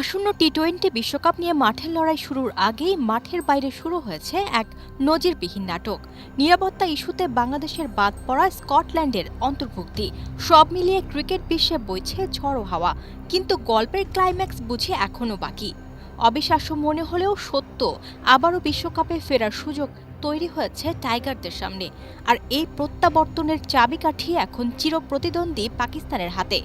আসন্ন T twenty বিশ্বকাপ নিয়ে মাঠের লড়াই শুরুর আগেই মাঠের বাইরে শুরু হয়েছে এক নজিরবিহীন নাটক। নিরাপত্তা ইস্যুতে বাংলাদেশের বাদ পড়া স্কটল্যান্ডের অন্তর্ভুক্তি। সব মিলিয়ে ক্রিকেট বিশ্বে বইছে ঝড়ো হাওয়া। কিন্তু গল্পের ক্লাইম্যাক্স বুঝে এখনও বাকি। অবিশ্বাস্য মনে হলেও সত্য, আবারও বিশ্বকাপে ফেরার সুযোগ তৈরি হয়েছে টাইগারদের সামনে। আর এই প্রত্যাবর্তনের চাবিকাঠি এখন চিরপ্রতিদ্বন্দ্বী পাকিস্তানের হাতে।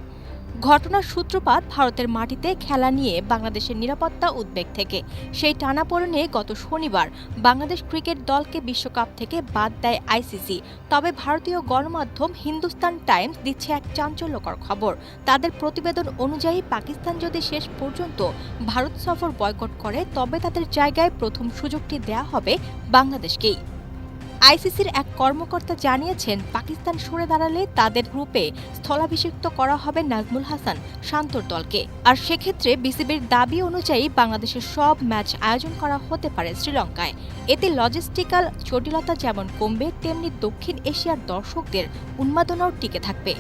ঘটনার সূত্রপাত ভারতের মাটিতে খেলা নিয়ে বাংলাদেশের নিরাপত্তা উদ্বেগ থেকে। সেই টানাপোড়েনে গত শনিবার বাংলাদেশ ক্রিকেট দলকে বিশ্বকাপ থেকে বাদ দেয় আইসিসি। তবে ভারতীয় গণমাধ্যম হিন্দুস্তান টাইমস দিচ্ছে এক চাঞ্চল্যকর খবর। তাদের প্রতিবেদন অনুযায়ী পাকিস্তান যদি শেষ পর্যন্ত ভারত সফর বয়কট করে, তবে তাদের জায়গায় প্রথম সুযোগটি দেয়া হবে বাংলাদেশকেই। আইসিসির এক কর্মকর্তা জানিয়েছেন, পাকিস্তান সরে দাঁড়ালে তাদের গ্রুপে স্থলাভিষিক্ত করা হবে নাজমুল হাসান শান্তর দলকে। আর সেক্ষেত্রে বিসিবির দাবি অনুযায়ী বাংলাদেশের সব ম্যাচ আয়োজন করা হতে পারে শ্রীলঙ্কায়। এতে লজিস্টিক্যাল জটিলতা যেমন কমবে, তেমনি দক্ষিণ এশিয়ার দর্শকদের উন্মাদনাও টিকে থাকবে।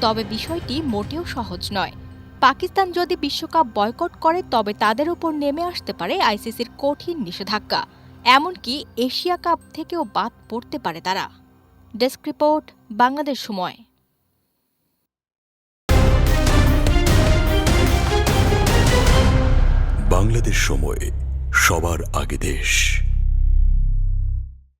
তবে বিষয়টি মোটেও সহজ নয়। পাকিস্তান যদি বিশ্বকাপ বয়কট করে, তবে তাদের উপর নেমে আসতে পারে আইসিসির কঠিন নিষেধাজ্ঞা। এমনকি এশিয়া কাপ থেকেও বাদ পড়তে পারে তারা। ডেস্ক রিপোর্ট, বাংলাদেশ সময়। বাংলাদেশ সময়, সবার আগে দেশ।